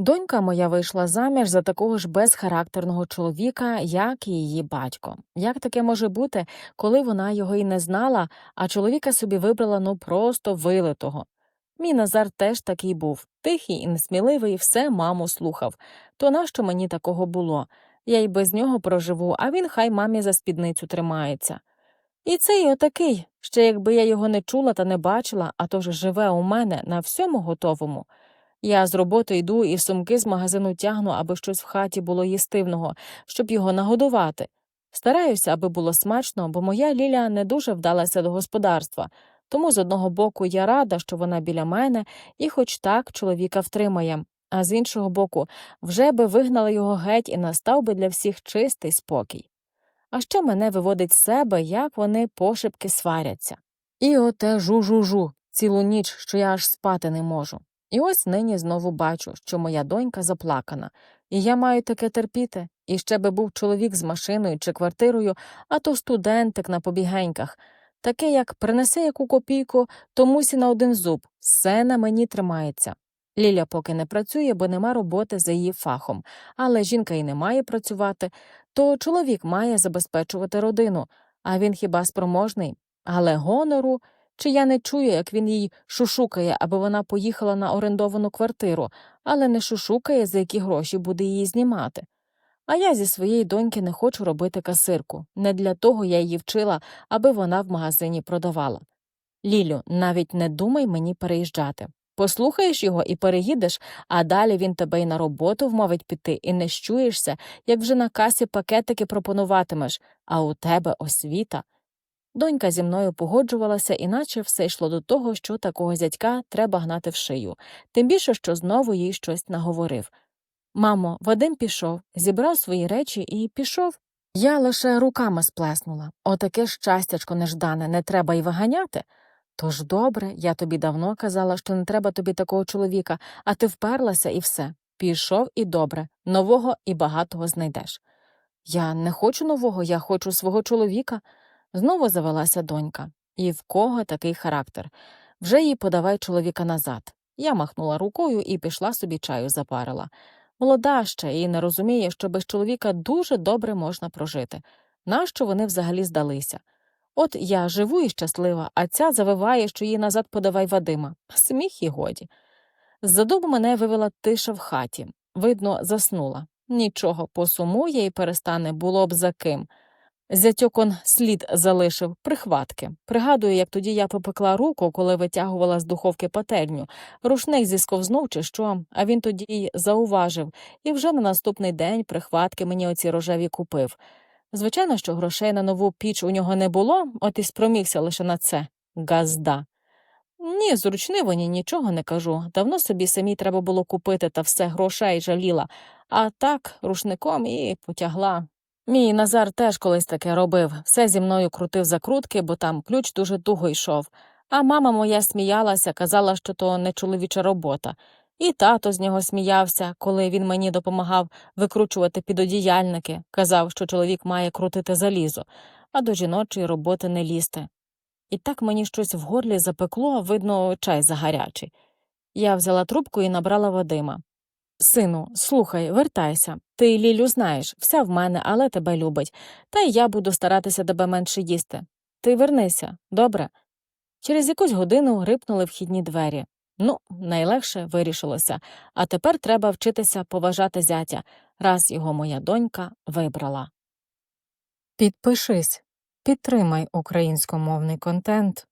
Донька моя вийшла заміж за такого ж безхарактерного чоловіка, як і її батько. Як таке може бути, коли вона його і не знала, а чоловіка собі вибрала ну просто вилитого? Мій Назар теж такий був тихий і несміливий, все маму слухав. То нащо мені такого було? Я й без нього проживу, а він хай мамі за спідницю тримається. І цей отакий, ще якби я його не чула та не бачила, а то ж живе у мене на всьому готовому. Я з роботи йду і сумки з магазину тягну, аби щось в хаті було їстивного, щоб його нагодувати. Стараюся, аби було смачно, бо моя Ліля не дуже вдалася до господарства, тому з одного боку я рада, що вона біля мене, і хоч так чоловіка втримає, а з іншого боку, вже би вигнала його геть і настав би для всіх чистий спокій. А ще мене виводить з себе, як вони пошепки сваряться. І оте жу-жу-жу, цілу ніч, що я аж спати не можу. І ось нині знову бачу, що моя донька заплакана, і я маю таке терпіти, і ще би був чоловік з машиною чи квартирою, а то студентик на побігеньках. Таке, як принесе яку копійку, то мусі на один зуб, все на мені тримається. Ліля поки не працює, бо нема роботи за її фахом, але жінка й не має працювати, то чоловік має забезпечувати родину, а він хіба спроможний, але гонору. Чи я не чую, як він їй шушукає, аби вона поїхала на орендовану квартиру, але не шушукає, за які гроші буде її знімати. А я зі своєї доньки не хочу робити касирку. Не для того я її вчила, аби вона в магазині продавала. Лілю, навіть не думай мені переїжджати. Послухаєш його і переїдеш, а далі він тебе й на роботу вмовить піти, і не щуєшся, як вже на касі пакетики пропонуватимеш, а у тебе освіта. Донька зі мною погоджувалася, іначе все йшло до того, що такого зятька треба гнати в шию, тим більше, що знову їй щось наговорив. Мамо, Вадим пішов, зібрав свої речі і пішов. Я лише руками сплеснула. Отаке щастячко неждане, не треба й виганяти. Тож добре, я тобі давно казала, що не треба тобі такого чоловіка, а ти вперлася і все. Пішов і добре, нового і багатого знайдеш. Я не хочу нового, я хочу свого чоловіка. Знову завелася донька. І в кого такий характер? Вже їй подавай чоловіка назад. Я махнула рукою і пішла собі чаю запарила. Молода ще і не розуміє, що без чоловіка дуже добре можна прожити. Нащо вони взагалі здалися? От я живу і щаслива, а ця завиває, що їй назад подавай Вадима. Сміх і годі. Ззаду мене вивела тиша в хаті. Видно, заснула. Нічого, посумує і перестане, було б за ким. Зятьок он слід залишив, прихватки. Пригадую, як тоді я попекла руку, коли витягувала з духовки пательню. Рушник зісковзнув чи що, а він тоді й зауважив, і вже на наступний день прихватки мені оці рожеві купив. Звичайно, що грошей на нову піч у нього не було, от і спромігся лише на це газда. Ні, зручниво, ні, нічого не кажу. Давно собі самі треба було купити та все грошей жаліла, а так рушником і потягла. Мій Назар теж колись таке робив, все зі мною крутив закрутки, бо там ключ дуже туго йшов. А мама моя сміялася, казала, що то не чоловіча робота. І тато з нього сміявся, коли він мені допомагав викручувати підодіяльники, казав, що чоловік має крутити залізо, а до жіночої роботи не лізти. І так мені щось в горлі запекло, видно, чай загарячий. Я взяла трубку і набрала Вадима. Сину, слухай, вертайся. Ти Лілю знаєш, вся в мене, але тебе любить. Та й я буду старатися тебе менше їсти. Ти вернися, добре? Через якусь годину грипнули вхідні двері. Ну, найлегше вирішилося, а тепер треба вчитися поважати зятя, раз його моя донька вибрала. Підпишись, підтримай українськомовний контент.